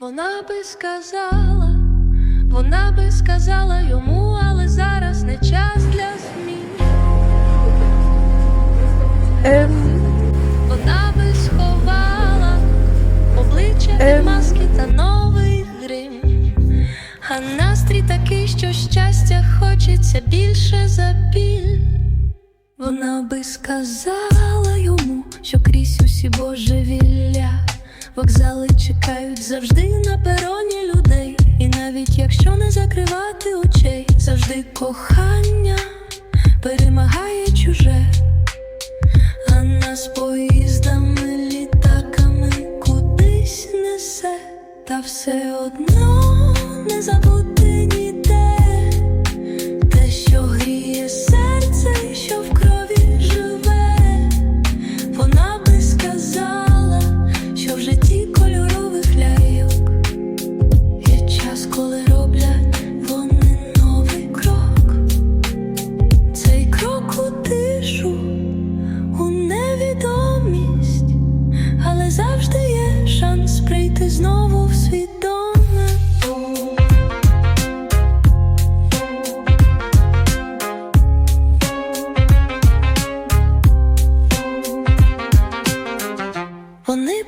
Вона би сказала, вона би сказала йому, але зараз не час для змін. Вона би сховала обличчя Ем. маски та новий грим. А настрій такий, що щастя хочеться більше за біль. Вона би сказала йому, що крізь усі божевілля Вокзали чекають завжди на пероні людей. І навіть якщо не закривати очей, завжди кохання перемагає чуже. А нас поїздами, літаками кудись несе, та все одно не забути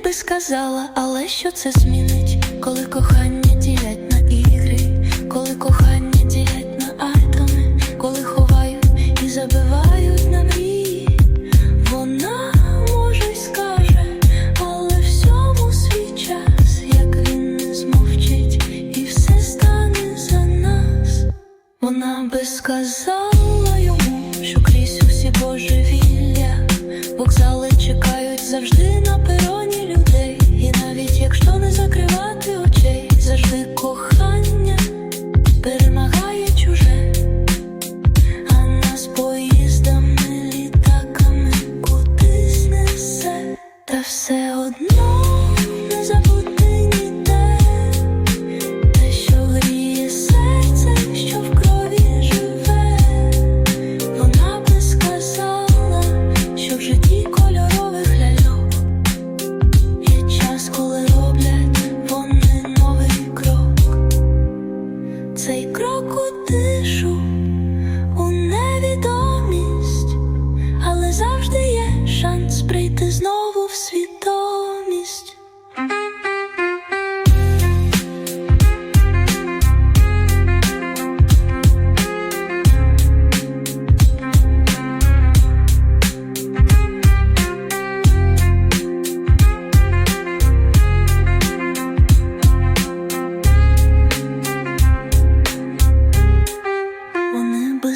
би сказала, але що це змінить, коли кохання ділять на ігри, коли кохання ділять на атоми, коли ховають і забивають на мрії, вона може й скаже, але всьому свій час, як він не змовчить, і все стане за нас. Вона би сказала йому, що крізь усі божевілля, вокзали чекають завжди.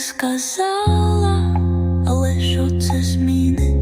сказала, але що це змінить?